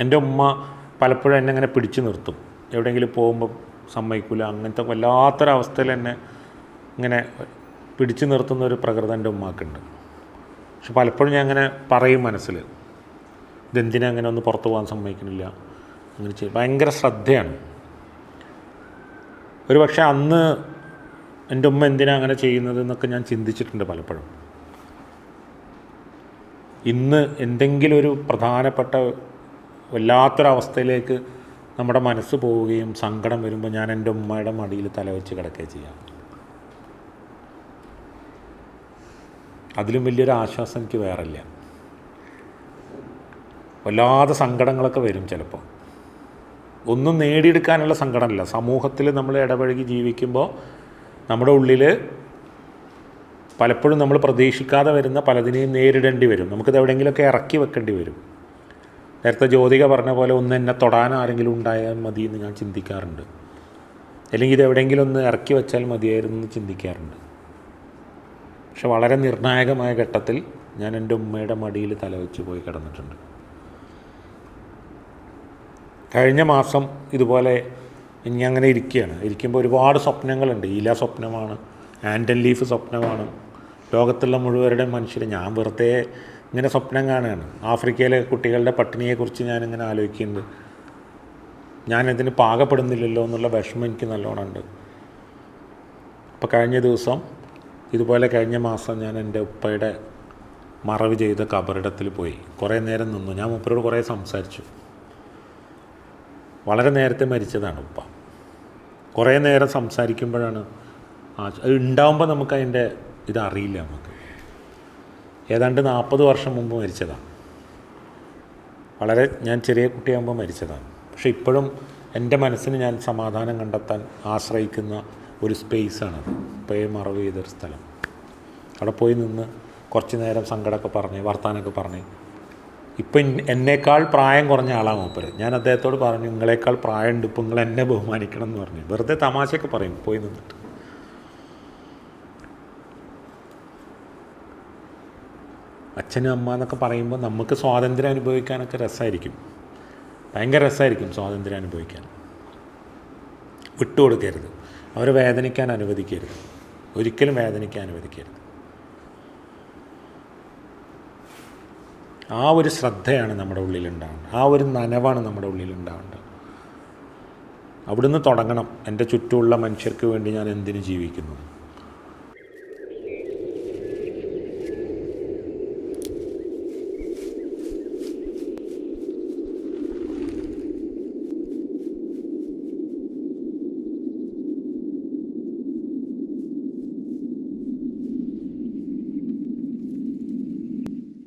എന്റെ ഉമ്മ പലപ്പോഴും എന്നെ അങ്ങനെ പിടിച്ചു നിർത്തും. എവിടെയെങ്കിലും പോകുമ്പോൾ സമ്മതിക്കില്ല അങ്ങനത്തെ വല്ലാത്തൊരവസ്ഥയിൽ എന്നെ ഇങ്ങനെ പിടിച്ചു നിർത്തുന്ന ഒരു പ്രകൃതം എന്റെ ഉമ്മാക്കുണ്ട്. പക്ഷെ പലപ്പോഴും ഞാൻ അങ്ങനെ പറയും മനസ്സിൽ. ഇതെന്തിനാ അങ്ങനെ ഒന്ന് പുറത്തു പോകാൻ സമ്മതിക്കുന്നില്ല? അങ്ങനെ ചെയ്യും. ഭയങ്കര ശ്രദ്ധയാണ്. ഒരു പക്ഷേ അന്ന് എന്റെ ഉമ്മ എന്തിനാ അങ്ങനെ ചെയ്യുന്നത് എന്നൊക്കെ ഞാൻ ചിന്തിച്ചിട്ടുണ്ട് പലപ്പോഴും. ഇന്ന് എന്തെങ്കിലും ഒരു പ്രധാനപ്പെട്ട വല്ലാത്തൊരവസ്ഥയിലേക്ക് നമ്മുടെ മനസ്സ് പോവുകയും സങ്കടം വരുമ്പോൾ ഞാൻ എന്റെ ഉമ്മയുടെ മടിയിൽ തലവെച്ച് കിടക്കുകയും ചെയ്യാം. അതിലും വലിയൊരു ആശ്വാസം എനിക്ക് വേറില്ല വല്ലാതെ സങ്കടങ്ങളൊക്കെ വരും ചിലപ്പോൾ ഒന്നും നേടിയെടുക്കാനുള്ള സങ്കടമല്ല. സമൂഹത്തിൽ നമ്മൾ ഇടപഴകി ജീവിക്കുമ്പോൾ നമ്മുടെ ഉള്ളിൽ പലപ്പോഴും നമ്മൾ പ്രതീക്ഷിക്കാതെ വരുന്ന പലതിനെയും നേരിടേണ്ടി വരും. നമുക്കിത് എവിടെയെങ്കിലുമൊക്കെ ഇറക്കി വെക്കേണ്ടി വരും. നേരത്തെ ജ്യോതിക പറഞ്ഞ പോലെ ഒന്ന് എന്നെ തൊടാൻ ആരെങ്കിലും ഉണ്ടായാൽ മതി എന്ന് ഞാൻ ചിന്തിക്കാറുണ്ട്. അല്ലെങ്കിൽ ഇത് എവിടെയെങ്കിലും ഒന്ന് ഇറക്കി വെച്ചാൽ മതിയായിരുന്നു എന്ന് ചിന്തിക്കാറുണ്ട്. പക്ഷെ വളരെ നിർണായകമായ ഘട്ടത്തിൽ ഞാൻ എന്റെ ഉമ്മയുടെ മടിയിൽ തലവെച്ച് പോയി കിടന്നിട്ടുണ്ട്. കഴിഞ്ഞ മാസം ഇതുപോലെ ഇനി അങ്ങനെ ഇരിക്കുകയാണ്. ഇരിക്കുമ്പോൾ ഒരുപാട് സ്വപ്നങ്ങളുണ്ട്. ഇല സ്വപ്നമാണ് ആൻഡൽ ലീഫ് സ്വപ്നമാണ്. ലോകത്തുള്ള മുഴുവരുടെ മനുഷ്യർ ഞാൻ വെറുതെ ഇങ്ങനെ സ്വപ്നം കാണുകയാണ്. ആഫ്രിക്കയിലെ കുട്ടികളുടെ പട്ടിണിയെക്കുറിച്ച് ഞാനിങ്ങനെ ആലോചിക്കുന്നുണ്ട്. ഞാനതിന് പാകപ്പെടുന്നില്ലല്ലോ എന്നുള്ള വിഷമം എനിക്ക് നല്ലോണം ഉണ്ട് അപ്പോൾ കഴിഞ്ഞ ദിവസം ഇതുപോലെ കഴിഞ്ഞ മാസം ഞാൻ എന്റെ ഉപ്പയുടെ മറവ് ചെയ്ത കബറിടത്തിൽ പോയി. കുറേ നേരം നിന്നു. ഞാൻ മൂപ്പരോട് കുറേ സംസാരിച്ചു. വളരെ നേരത്തെ മരിച്ചതാണ് ഉപ്പ. കുറേ നേരം സംസാരിക്കുമ്പോഴാണ് ആ ഉണ്ടാവുമ്പോൾ നമുക്ക് അതിന്റെ ഇതറിയില്ല നമുക്ക്. ഏതാണ്ട് നാൽപ്പത് വർഷം മുമ്പ് മരിച്ചതാണ്. വളരെ ഞാൻ ചെറിയ കുട്ടിയാകുമ്പോൾ മരിച്ചതാണ്. പക്ഷെ ഇപ്പോഴും എന്റെ മനസ്സിന് ഞാൻ സമാധാനം കണ്ടെത്താൻ ആശ്രയിക്കുന്ന ഒരു സ്പേസാണത്. ഇപ്പോൾ മറവ് ചെയ്തൊരു സ്ഥലം. അവിടെ പോയി നിന്ന് കുറച്ച് നേരം സങ്കടമൊക്കെ പറഞ്ഞ് വർത്താനമൊക്കെ പറഞ്ഞ്. ഇപ്പം എന്നേക്കാൾ പ്രായം കുറഞ്ഞ ആളാണ് മൂപ്പര്. ഞാൻ അദ്ദേഹത്തോട് പറഞ്ഞു നിങ്ങളെക്കാൾ പ്രായമുണ്ട് ഇപ്പം നിങ്ങൾ എന്നെ ബഹുമാനിക്കണം എന്ന് പറഞ്ഞു. വെറുതെ തമാശയൊക്കെ പറയും പോയി നിന്നിട്ട്. അച്ഛനും അമ്മ എന്നൊക്കെ പറയുമ്പോൾ നമുക്ക് സ്വാതന്ത്ര്യം അനുഭവിക്കാനൊക്കെ രസമായിരിക്കും. ഭയങ്കര രസമായിരിക്കും സ്വാതന്ത്ര്യം അനുഭവിക്കാൻ. വിട്ടുകൊടുക്കരുത്. അവരെ വേദനിക്കാൻ അനുവദിക്കരുത്. ഒരിക്കലും വേദനിക്കാൻ അനുവദിക്കരുത്. ആ ഒരു ശ്രദ്ധയാണ് നമ്മുടെ ഉള്ളിലുണ്ടാവേണ്ടത് ആ ഒരു നനവാണ് നമ്മുടെ ഉള്ളിലുണ്ടാവേണ്ടത് അവിടുന്ന് തുടങ്ങണം. എന്റെ ചുറ്റുമുള്ള മനുഷ്യർക്ക് വേണ്ടി ഞാൻ എന്തിനു ജീവിക്കുന്നു?